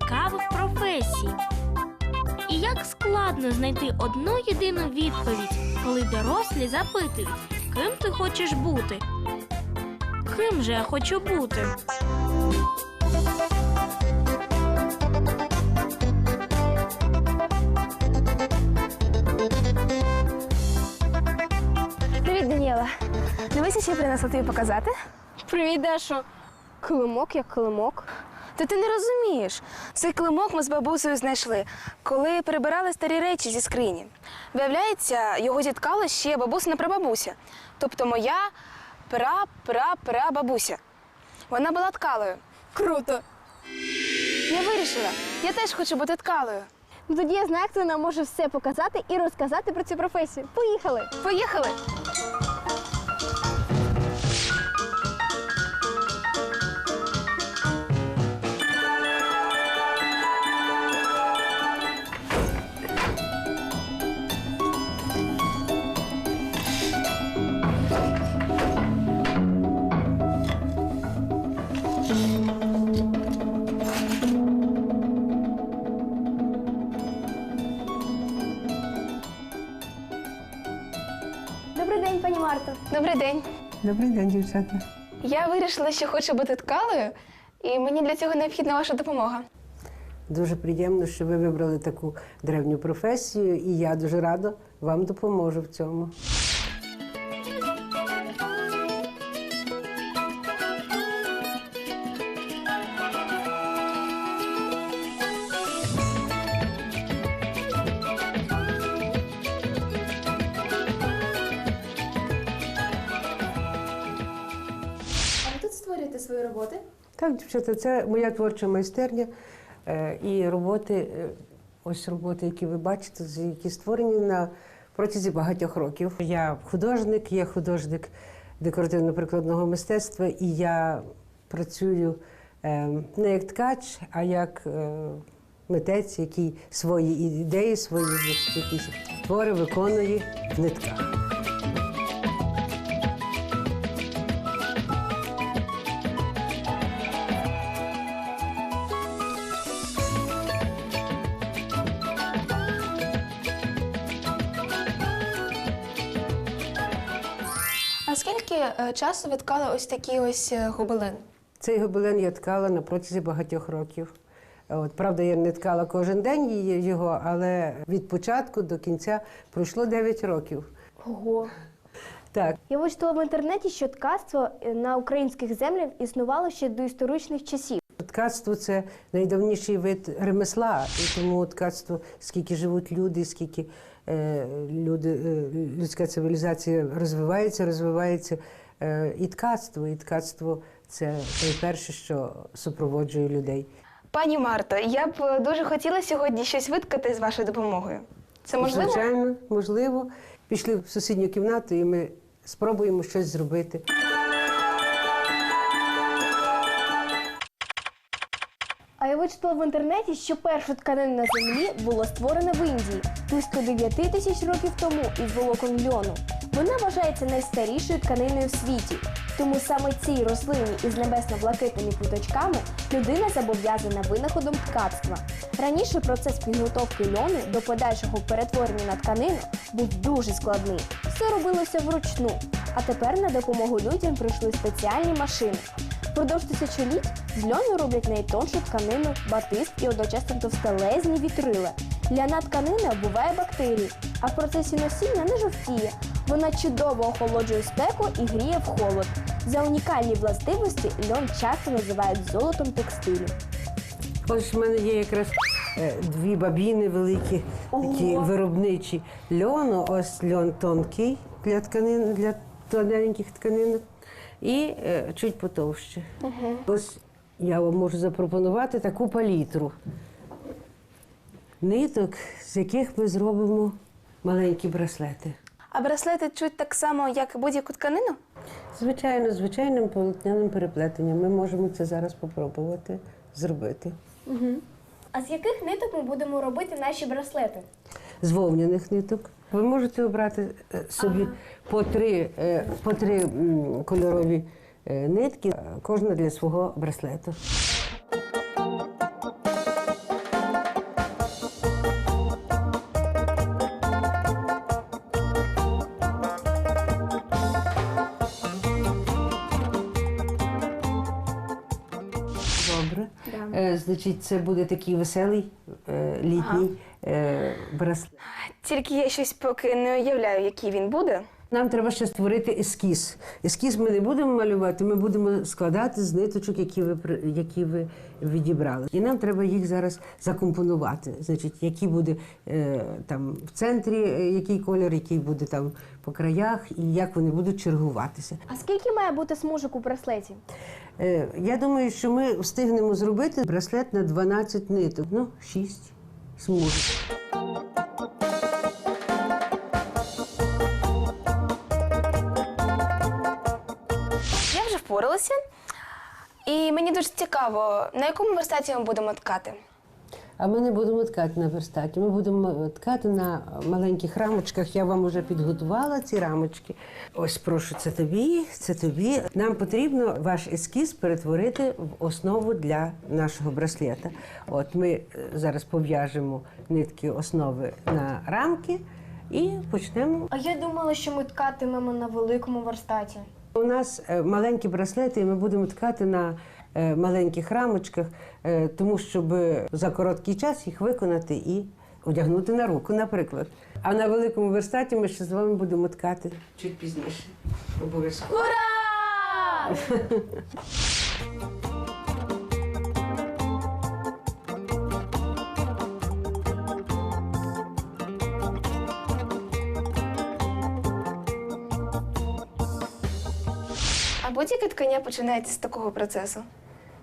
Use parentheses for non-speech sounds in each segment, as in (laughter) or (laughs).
цікавих професій. І як складно знайти одну єдину відповідь, коли дорослі запитують, ким ти хочеш бути? Ким же я хочу бути? Привіт, Даніела. Дивися, що я принесла тобі показати. Привіт, Дашо. Килимок як килимок. Та ти не розумієш. Цей килимок ми з бабусею знайшли, коли перебирали старі речі зі скрині. Виявляється, його зіткала ще бабусина прабабуся. Тобто моя пра-пра-пра-бабуся. Вона була ткалою. Круто. Я вирішила, я теж хочу бути ткалою. Ну тоді я знаю, як ти нам може все показати і розказати про цю професію. Поїхали! Поїхали! Добрий день, дівчата. Я вирішила, що хочу бути ткалою, і мені для цього необхідна ваша допомога. Дуже приємно, що ви вибрали таку древню професію, і я дуже рада вам допоможу в цьому. Так, дівчата, це моя творча майстерня е, і роботи, е, ось роботи, які ви бачите, які створені на протязі багатьох років. Я художник, я художник декоративно-прикладного мистецтва, і я працюю е, не як ткач, а як митець, який свої ідеї, свої якісь твори виконує в нитках. А скільки е, часу ви ткали ось такі ось е, гобелен? Цей гобелен я ткала на протязі багатьох років. От, правда, я не ткала кожен день її- його, але від початку до кінця пройшло 9 років. Ого. Так, Я вичитала в інтернеті, що ткацтво е, на українських землях існувало ще до історичних часів. ткацтво це найдавніший вид ремесла, і тому ткацтво, скільки живуть люди, скільки люди, е, людська цивілізація розвивається, розвивається. Е, і ткацтво, і ткацтво це найперше, що супроводжує людей. Пані Марто, я б е, дуже хотіла сьогодні щось виткати з вашою допомогою. Це можливо? Звичайно, можливо. Пішли в сусідню кімнату і ми спробуємо щось зробити. Вичитала в інтернеті, що першу тканину на землі було створено в Індії близько 9 тисяч років тому із волокон льону. Вона вважається найстарішою тканиною в світі. Тому саме цій рослині із небесно-блакитними квіточками людина зобов'язана винаходом ткацтва. Раніше процес підготовки льону до подальшого перетворення на тканину був дуже складний. Все робилося вручну. А тепер на допомогу людям прийшли спеціальні машини. Впродовж тисячоліть з льону роблять найтоншу тканину, батист і одночасно товстелезні вітрила. Ляна тканина вбиває бактерії, а в процесі носіння не жовтіє. Вона чудово охолоджує спеку і гріє в холод. За унікальні властивості льон часто називають золотом текстилю. Ось в мене є якраз е, дві бабіни великі, такі виробничі льону. Ось льон тонкий для тканин, для тоненьких тканинок, і е, чуть потовще. Ось я вам можу запропонувати таку палітру ниток, з яких ми зробимо маленькі браслети. А браслети чуть так само, як будь-яку тканину? Звичайно, звичайним полотняним переплетенням. Ми можемо це зараз спробувати зробити. А з яких ниток ми будемо робити наші браслети? з вовняних ниток. Ви можете обрати е, собі по три, е, по три кольорові Е, нитки, е, кожна для свого браслету. Добре. Да. Е, значить, це буде такий веселий е, літній е, браслет. Тільки я щось поки не уявляю, який він буде. Нам треба ще створити ескіз. Ескіз ми не будемо малювати, ми будемо складати з ниточок, які ви які ви відібрали. І нам треба їх зараз закомпонувати. Значить, який буде е, там в центрі, е, який колір, який буде там по краях, і як вони будуть чергуватися. А скільки має бути смужок у браслеті? Е, я думаю, що ми встигнемо зробити браслет на 12 ниток. Ну, 6 смужок. Я. І мені дуже цікаво, на якому верстаті ми будемо ткати. А ми не будемо ткати на верстаті. Ми будемо ткати на маленьких рамочках. Я вам вже підготувала ці рамочки. Ось прошу, це тобі, це тобі. Нам потрібно ваш ескіз перетворити в основу для нашого браслета. От ми е, зараз пов'яжемо нитки основи на рамки і почнемо. А я думала, що ми ткатимемо на великому верстаті. У нас е, маленькі браслети, і ми будемо ткати на е, маленьких рамочках, е, тому щоб за короткий час їх виконати і одягнути на руку, наприклад. А на великому верстаті ми ще з вами будемо ткати чуть пізніше. Обов'язково. А (laughs) будь-яке ткання починається з такого процесу.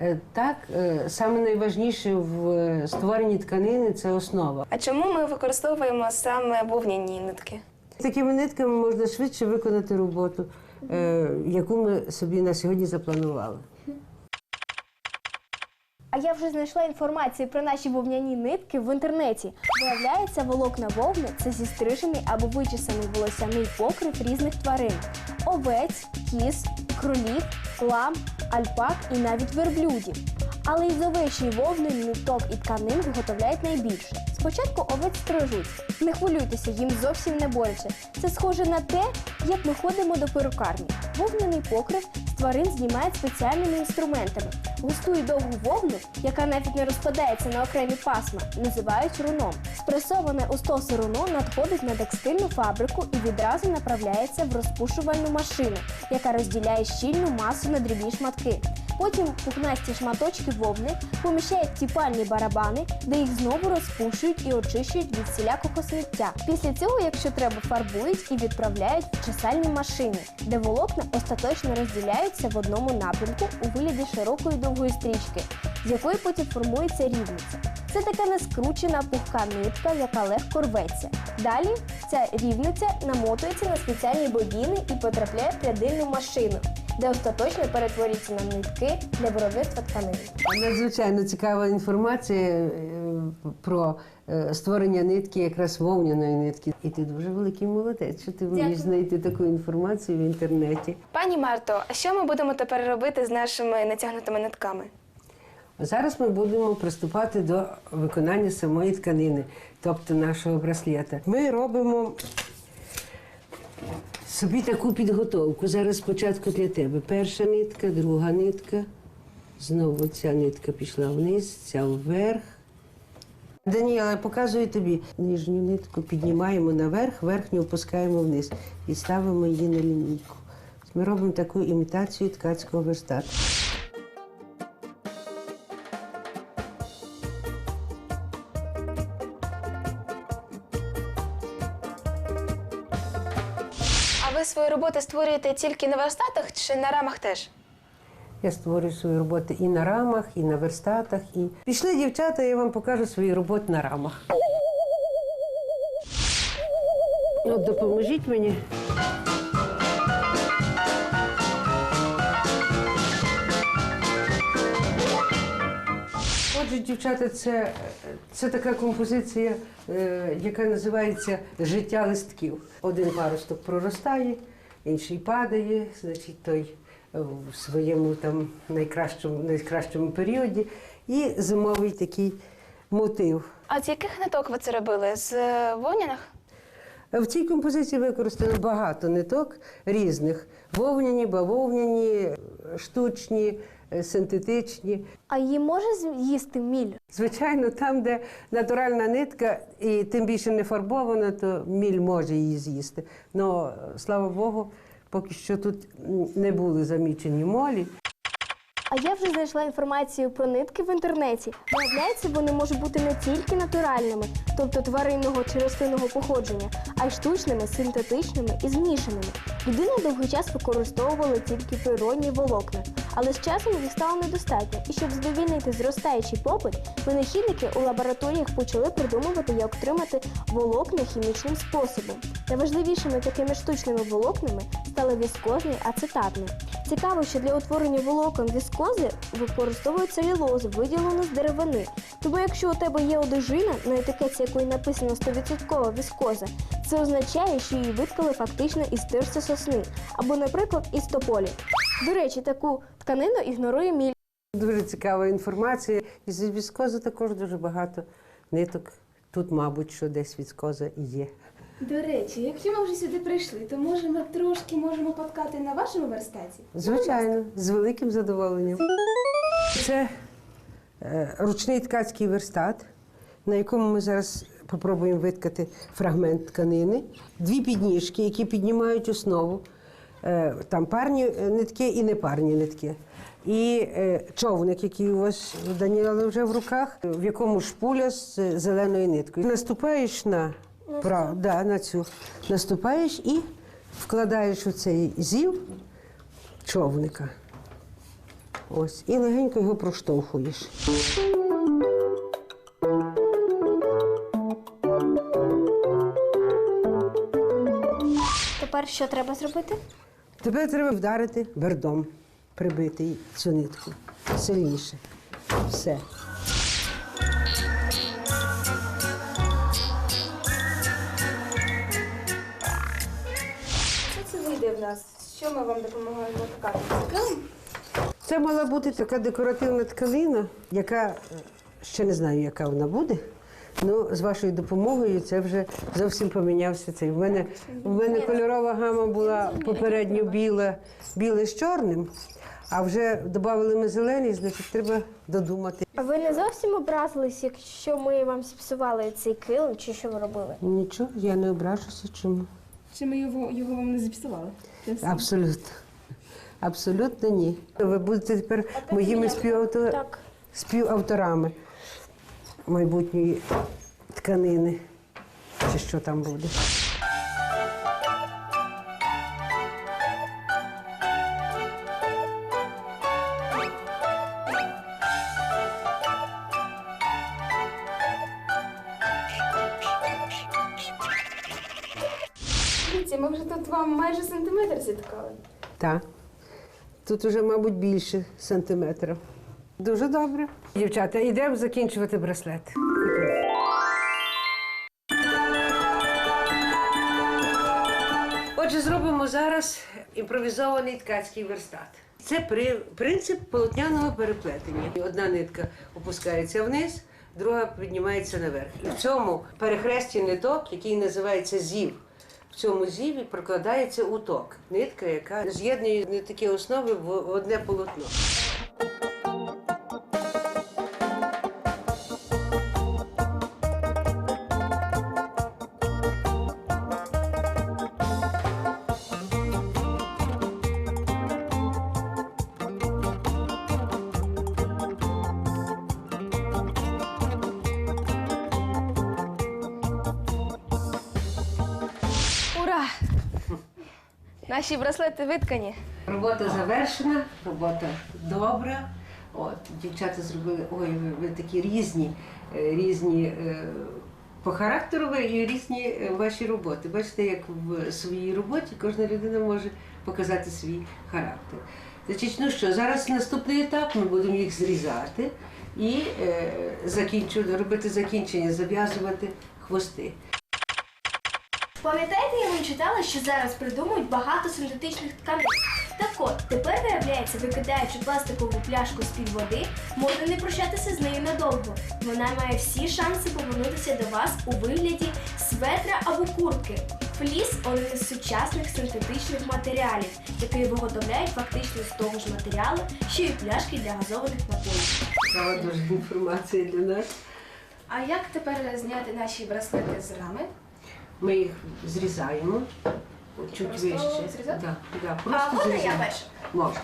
Е, Так, е, саме найважніше в е, створенні тканини це основа. А чому ми використовуємо саме вовняні нитки? Такими нитками можна швидше виконати роботу, яку ми собі на сьогодні запланували. А я вже знайшла інформацію про наші вовняні нитки в інтернеті. Виявляється, волокна вовни це зістрижений або вичесаний волосяний покрив різних тварин: овець, кіз, кролів, лам, альпак і навіть верблюдів. Але із овечої вовни ниток і тканин виготовляють найбільше. Спочатку овець стрижуть. Не хвилюйтеся, їм зовсім не боляче. Це схоже на те, як ми ходимо до перукарні. Вовняний покрив тварин знімають спеціальними інструментами. Густу і довгу вовну, яка навіть не розпадається на окремі пасма, називають руном. Спресоване у стоси руно надходить на текстильну фабрику і відразу направляється в розпушувальну машину, яка розділяє щільну масу на дрібні шматки. Потім пухнасті шматочки вовни поміщають тіпальні барабани, де їх знову розпушують і очищують від всілякого сміття. Після цього, якщо треба, фарбують і відправляють в чесальні машини, де волокна остаточно розділяються в одному напрямку у вигляді широкої довгої стрічки, з якої потім формується рівниця. Це така нескручена пухка нитка, яка легко рветься. Далі ця рівниця намотується на спеціальні бобіни і потрапляє в прядильну машину, де остаточно перетворюється на нитки для виробництва тканин. Надзвичайно цікава інформація про е, створення нитки, якраз вовняної нитки. І ти дуже великий молодець, що ти вмієш знайти таку інформацію в інтернеті. Пані Марто, а що ми будемо тепер робити з нашими натягнутими нитками? Зараз ми будемо приступати до виконання самої тканини, тобто нашого браслета. Ми робимо собі таку підготовку. Зараз спочатку для тебе. Перша нитка, друга нитка. Знову ця нитка пішла вниз, ця вверх. Даніела, показую тобі. Нижню нитку піднімаємо наверх, верхню опускаємо вниз і ставимо її на лінійку. Ми робимо таку імітацію ткацького верстату. А ви свої роботи створюєте тільки на верстатах чи на рамах теж? Я створюю свої роботи і на рамах, і на верстатах. І пішли дівчата, я вам покажу свої роботи на рамах. От допоможіть мені. Отже, дівчата, це, це така композиція, е, яка називається Життя листків. Один паросток проростає, інший падає, значить, той в своєму там найкращому, найкращому періоді. І зимовий такий мотив. А з яких ниток ви це робили? З е, вовняних? В цій композиції використано багато ниток різних: вовняні, бавовняні, штучні, е, синтетичні. А її може з'їсти міль? Звичайно, там, де натуральна нитка, і тим більше не фарбована, то міль може її з'їсти. Ну, слава Богу, поки що тут не були замічені молі. А я вже знайшла інформацію про нитки в інтернеті. Виявляється, вони можуть бути не тільки натуральними, тобто тваринного чи рослинного походження, а й штучними, синтетичними і змішаними. Людина довгий час використовувала тільки природні волокна, але з часом їх стало недостатньо. І щоб задовільнити зростаючий попит, винахідники у лабораторіях почали придумувати, як отримати волокна хімічним способом. Найважливішими такими штучними волокнами стали віскозний ацетатний. Цікаво, що для утворення волокон віскози використовують целюлозу, виділену з деревини. Тому якщо у тебе є одежина, на етикетці якої написано 100% віскоза, це означає, що її виткали фактично із тирси сосни, або, наприклад, із тополі. До речі, таку тканину ігнорує міль. Дуже цікава інформація. І з віскози також дуже багато ниток. Тут, мабуть, що десь віскоза є. До речі, якщо ми вже сюди прийшли, то може ми трошки можемо поткати на вашому верстаті? Звичайно, з великим задоволенням. Це е, ручний ткацький верстат, на якому ми зараз попробуємо виткати фрагмент тканини. Дві підніжки, які піднімають основу. Е, Там парні нитки і непарні нитки. І е, човник, який у вас у Даніела вже в руках, в якому шпуля з зеленою ниткою. Наступаєш на, прав, да, на цю, наступаєш і вкладаєш у цей зів човника. Ось, і легенько його проштовхуєш. Тепер що треба зробити? Тепер треба вдарити бердом, прибити цю нитку сильніше. Все. Що в нас? Що ми вам допомагаємо ткати? Це мала бути така декоративна тканина, яка е, ще не знаю, яка вона буде. Ну, з вашою допомогою це вже зовсім помінявся цей. В мене, в мене кольорова гама була попередньо біла, біле з чорним, а вже додали ми зелений, значить треба додумати. А ви не зовсім образились, якщо ми вам зіпсували цей килим, чи що ви робили? Нічого, я не ображуся чому. Чи ми його, його вам не запсували? Абсолютно. Абсолютно ні. Ви будете тепер моїми співавто... Так. співавторами майбутньої тканини. Чи що там буде? Зіткали. Так. Тут уже, мабуть, більше сантиметрів. Дуже добре. Дівчата, йдемо закінчувати браслет. Отже, зробимо зараз імпровізований ткацький верстат. Це при- принцип полотняного переплетення. Одна нитка опускається вниз, друга піднімається наверх. І в цьому перехресті ниток, який називається зів. В цьому зіві прокладається уток, нитка, яка з'єднує такі основи в одне полотно. Наші браслети виткані. Робота завершена, робота добра. От, дівчата зробили, ой, ви, такі різні, е, різні е, по характеру ви і різні е, ваші роботи. Бачите, як в своїй роботі кожна людина може показати свій характер. Значить, ну що, зараз наступний етап, ми будемо їх зрізати і е, закінчу, робити закінчення, зав'язувати хвости. Пам'ятаєте, я вам читала, що зараз придумують багато синтетичних тканин. Так от, тепер виявляється, викидаючи пластикову пляшку з-під води, можна не прощатися з нею надовго. Вона має всі шанси повернутися до вас у вигляді светра або куртки. Фліс один із сучасних синтетичних матеріалів, який виготовляють фактично з того ж матеріалу, що і пляшки для газованих напоїв. Цікава дуже інформація для нас. А як тепер зняти наші браслети з рами? Ми їх зрізаємо. Чуть Просто вище. зрізати? Да, да, А просто можна я зрізаємо. перша? Можна.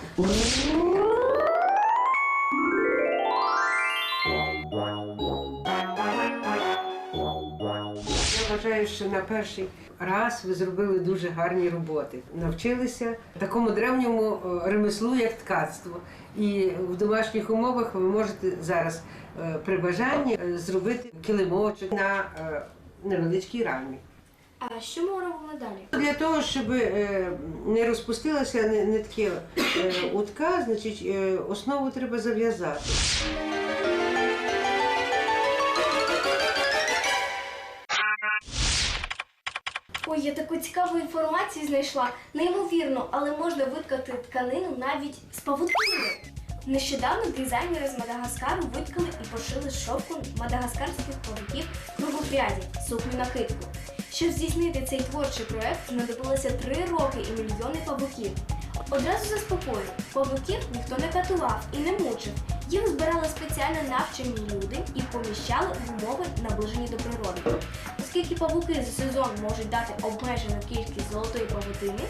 Я вважаю, що на перший раз ви зробили дуже гарні роботи. Навчилися такому древньому е, ремеслу, як ткацтво. І в домашніх умовах ви можете зараз е, при бажанні е, зробити килимочок на е, невеличкій рамі. А що ми робимо далі? Для того, щоб е, не розпустилася ни- нитки е, утка, значить е, основу треба зав'язати. Ой, я таку цікаву інформацію знайшла. Неймовірно, але можна виткати тканину навіть з павутини. Нещодавно дизайнери з Мадагаскару виткали і пошили шовку мадагаскарських павуків кругопряді, сукню накидку. Щоб здійснити цей творчий проект, знадобилося три роки і мільйони павуків. Одразу заспокою, павуків ніхто не катував і не мучив. Їх збирали спеціально навчені люди і поміщали в умови, наближені до природи. Оскільки павуки за сезон можуть дати обмежену кількість золотої павутини,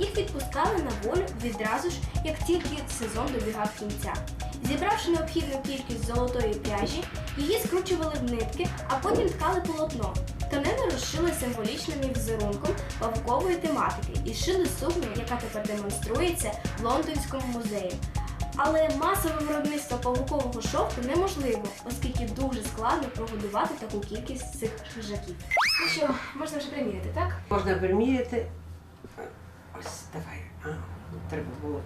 їх відпускали на волю відразу ж, як тільки сезон добігав кінця. Зібравши необхідну кількість золотої пряжі, її скручували в нитки, а потім ткали полотно. Тканину розшили символічним візерунком павукової тематики і шили сукню, яка тепер демонструється в Лондонському музеї. Але масове виробництво павукового шовку неможливо, оскільки дуже складно прогодувати таку кількість цих хижаків. Ну що, можна вже приміряти, так? Можна приміряти. Ось давай. А, треба було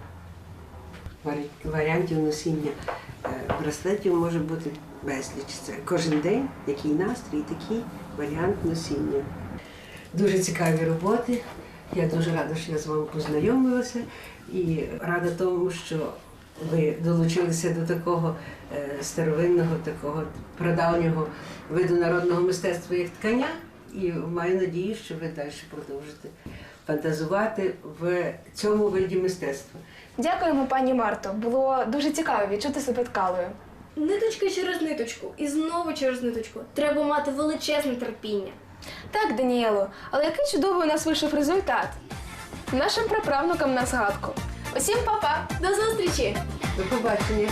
варіантів носіння е, браслетів може бути безліч. Це кожен день, який настрій, такий варіант носіння. Дуже цікаві роботи. Я дуже рада, що я з вами познайомилася і рада тому, що ви долучилися до такого е, старовинного, такого прадавнього виду народного мистецтва, як ткання. І маю надію, що ви далі продовжите фантазувати в цьому виді мистецтва. Дякуємо, пані Марто. Було дуже цікаво відчути себе ткалою. Ниточка через ниточку і знову через ниточку. Треба мати величезне терпіння. Так, Даніело, але який чудовий у нас вийшов результат. Нашим праправнукам на згадку. Усім па-па! До зустрічі! До побачення!